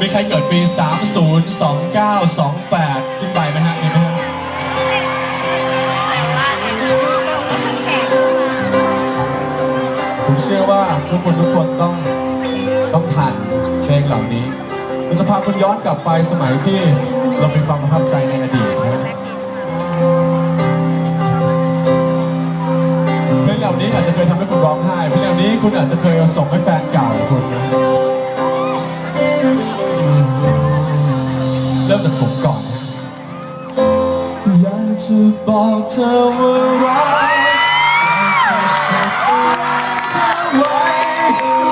มีใครเกิดปี 30 29 28 ขึ้นไปไหมฮะมีไหมฮะผมเชื่อว่าทุกคนทุกคนต้องต้องทันเพลงเหล่านี้เราจะพาคุณย้อนกลับไปสมัยที่เรามีความประทับใจในอดีตนะเพลงเหล่านี้อาจจะเคยทำให้คุณร้องไห้เพลงเหล่านี้คุณอาจจะเคยเอาส่งให้แฟนเก่าคุณนะ เริ่มจากผมก่อนนะอยากจะบอกเธอว่ารักไว้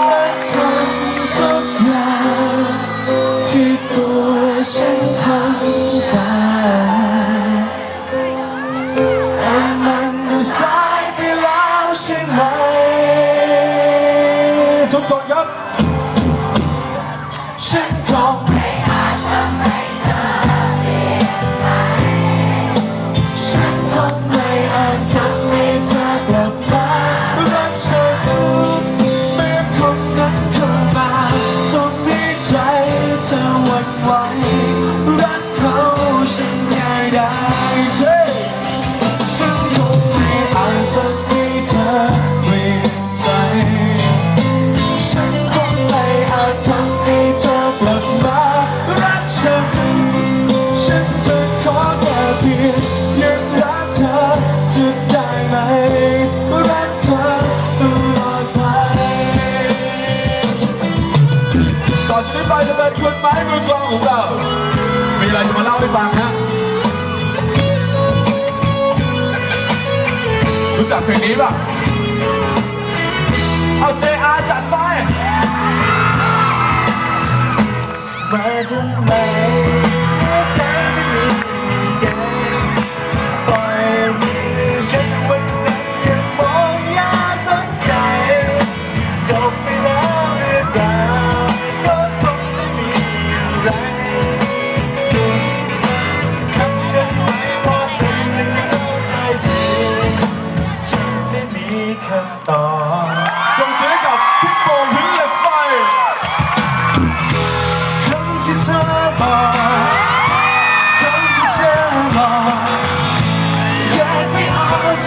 และทำทุกอย่างที่ตัวฉันทำไป ฉันง่ายได้เท่ฉันคงไม่อาจจะให้เธอเปลี่ยนใจฉันคงไม่อาจทำให้เธอกลับมารักฉัน ฉันจะขอแค่เพียงยังรักเธอจะได้ไหมรักเธอตลอดไปก่อนจะได้ไปจะเป็นคุณไม้มือกลองของเรามีอะไร จะมาเล่าให้ฟังฮะรู้จักเพลงนี้ป่ะ เอาเจอาจัดไป มาทำไม อ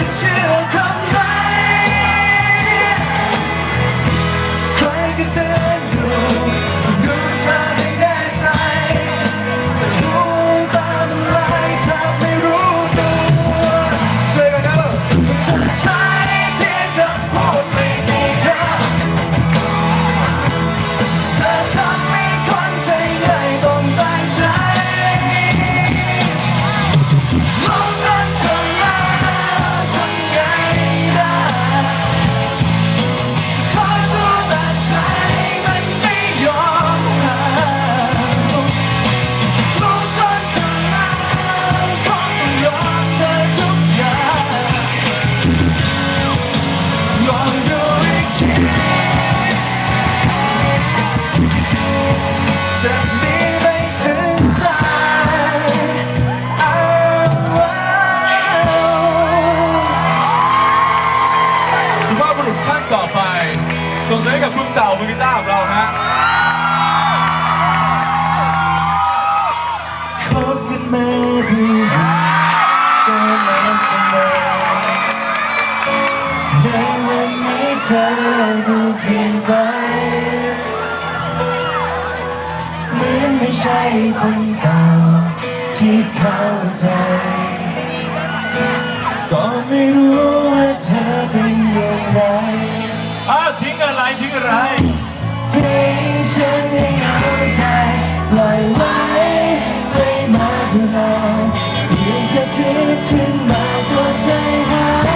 อ ต่อไปส่งเสียงกับคุณเต่ามือกีตาร์ของเราฮะคบกันมาดูก็นานเสมอในวันนี้เธอดูเปลี่ยนไปเหมือนไม่ใช่คนเก่าที่เข้าใจก็ไม่รู้ อะไรทิ้งอะไรทิ้งฉันให้เหงาใจปล่อยไว้ไม่มาดูแลเพียงแค่คิดขึ้นมาก็ใจหาย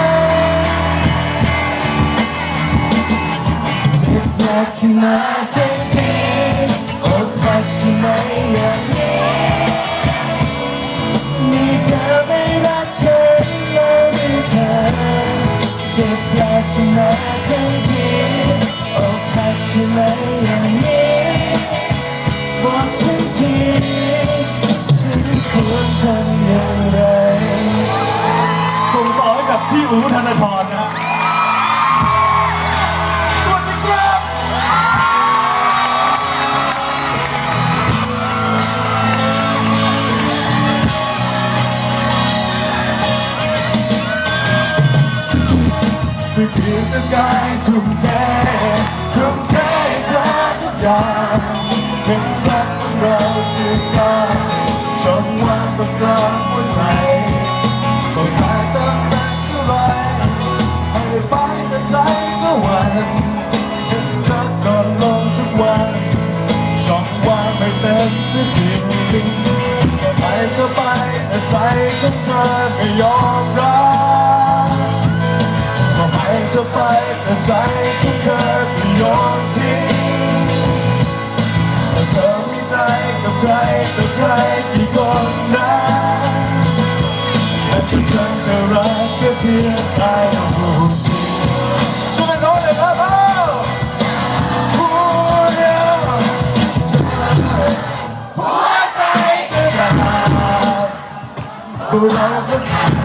เจ็บอยากขึ้นมาทันทีอกหักใช่ไหมอย่างนี้มีเธอไม่รักฉันแล้วหรือเธอเจ็บแปลกขึ้นมา ให้กับพี่อู๋ธนาธร สักทีหนึ่งไปเธอไปแต่ใจของเธอไม่ยอมรับก็ไปเธอไปแต่ใจของเธอไม่ยอมทิ้งแต่เธอมีใจกับใครกับใครอีคนนั้แต่เพีเธอรักแค่เพีสายลม 不乱不堪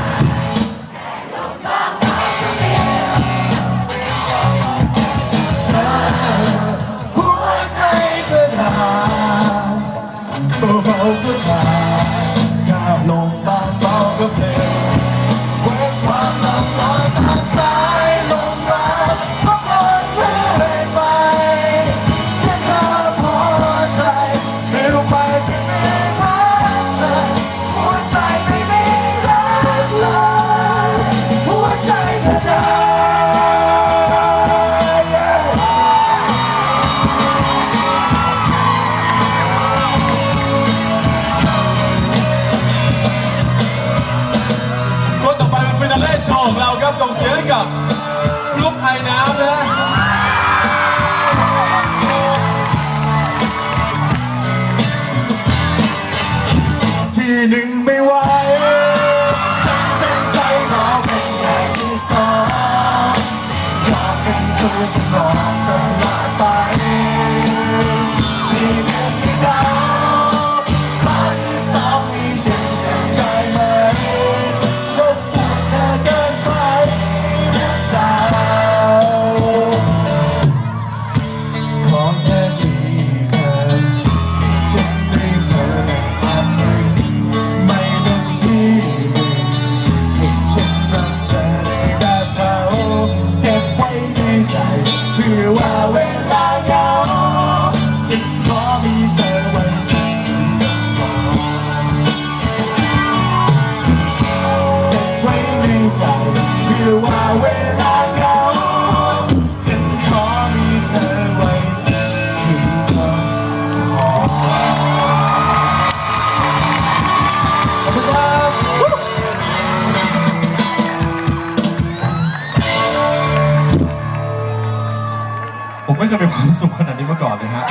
หนึ่งไม่ว่า เคยมีความสุขขนาดนี้มาก่อนเลยฮะ